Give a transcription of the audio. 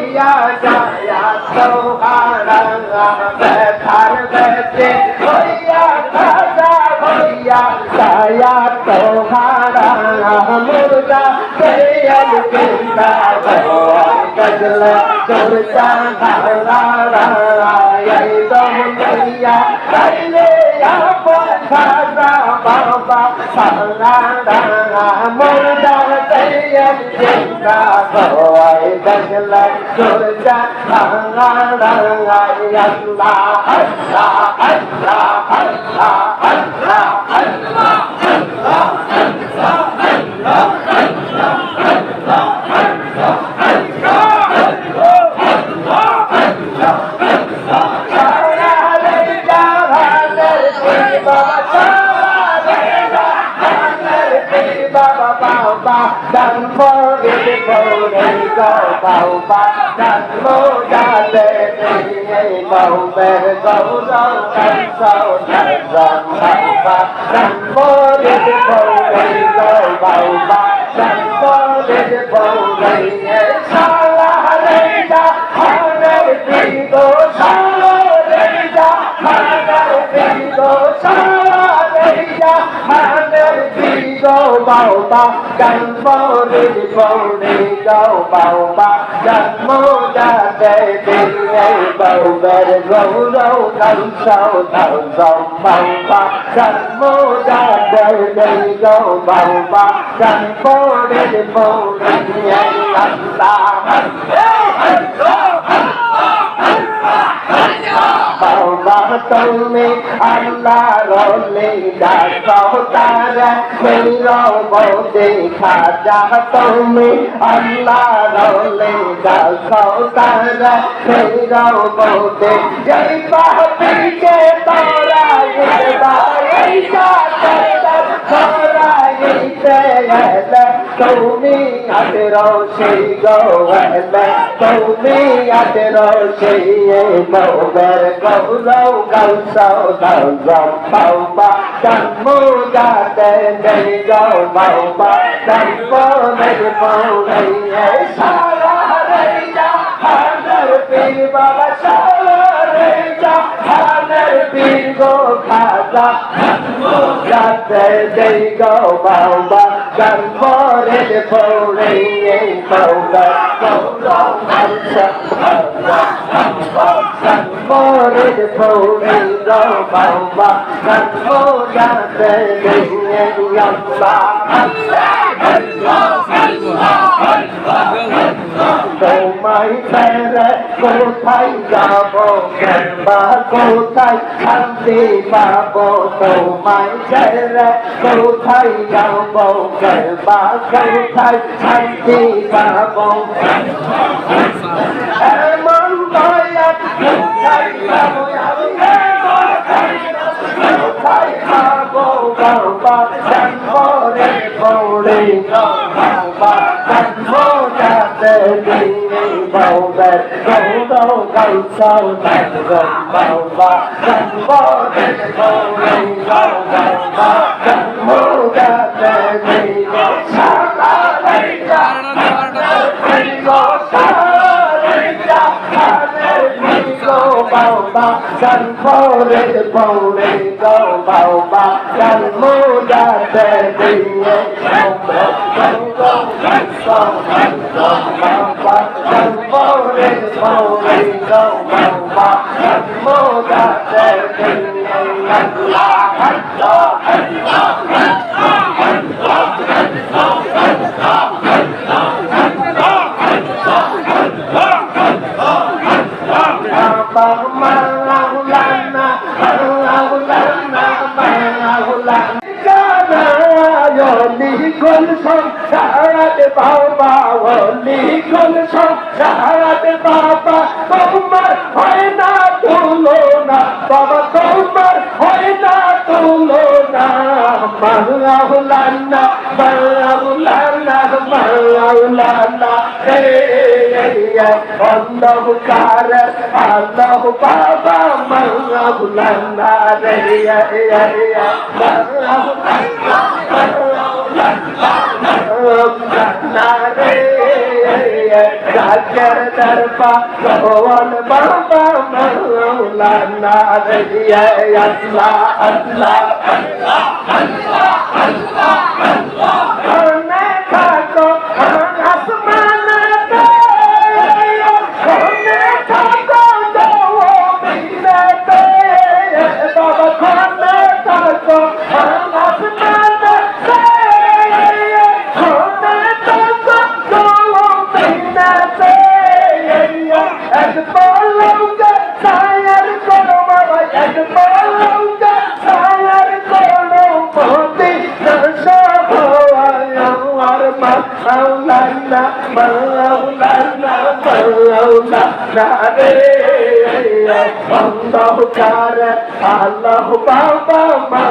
হইয়া যায় সোহারা ব্যথার বেঁচে হইয়া খাজা হইয়া যায় সোহারা মুর্দা তেল জিন্দা গজল চর্চা ধারা এই দমনিয়া তাইলে আপন খাজা বাবা সারা মুর্দা তেল জিন্দা গয় গজল চর্চা ধারা আল্লাহ আল্লাহ আল্লাহ আল্লাহ bow, Allah Dan for it for they go bow bow, Dan mo da de de bow be go go dan so dan ram bow ba Dan for it for they go bow ba Dan for it for they sa bow ba Dan for it for they go bow ba Dan mo da de de bow be go go dan so dan ram bow ba Dan mo da de de go bow ba Dan for it for they বাবা তুমি আল্লাহ রলি ডাকো তারা মের বদে খাজা তুমি আল্লাহ রলি ডাকো তারা মের বদে জয় বাপিকে তোরা তোরা তুমি আদরো সেই গৌরবে তুমি আদরো সেই মৌবের গৌরব গৌসৌ গৌরব, বাবা, জন্মু যাতে নেই গৌ বাবা, জন্ম নেই পৌরে সারা রে যা, হাজার পীর বাবা, সারা রে যা গো খাজা যাতে নেই গৌ বাবা রে পৌরে পৌরে গৌরব More the pony go bamba, but more than the young তোমায় ছেড়ে কোথায় যাব? বা কোথায় শান্তি পাব? তোমায় ছেড়ে কোথায় যাব? বা কোথায় শান্তি পাব? এমন দয়া কোথায় পাব যাতে দিয়ে বাবা গৌর গৌসৌ বাবা জন্মরে পড়ে বাবা জন্ম যাতে দিয়ে সারা San phore phore go bao ba san mo da te di ye go go go go go bao ba san phore phore go bao ba san mo da te di ye Allah Allah Maulana, Maulana, Maulana. লিখন সারাতে বাবা লিখন তোমার হয় হয় না মাওলানা মাওলানা মাওলানা হে অন্ধকার আল্লাহ বাবা মাওলানা রে মাওলানা রে রাজের দরবা ভগবান বাবা মৌলানা রে আল্লাহ আল্লাহ মনে মাওলানা মাওলানা মাওলানা রে অন্ধকার আল্লাহ বাবা মা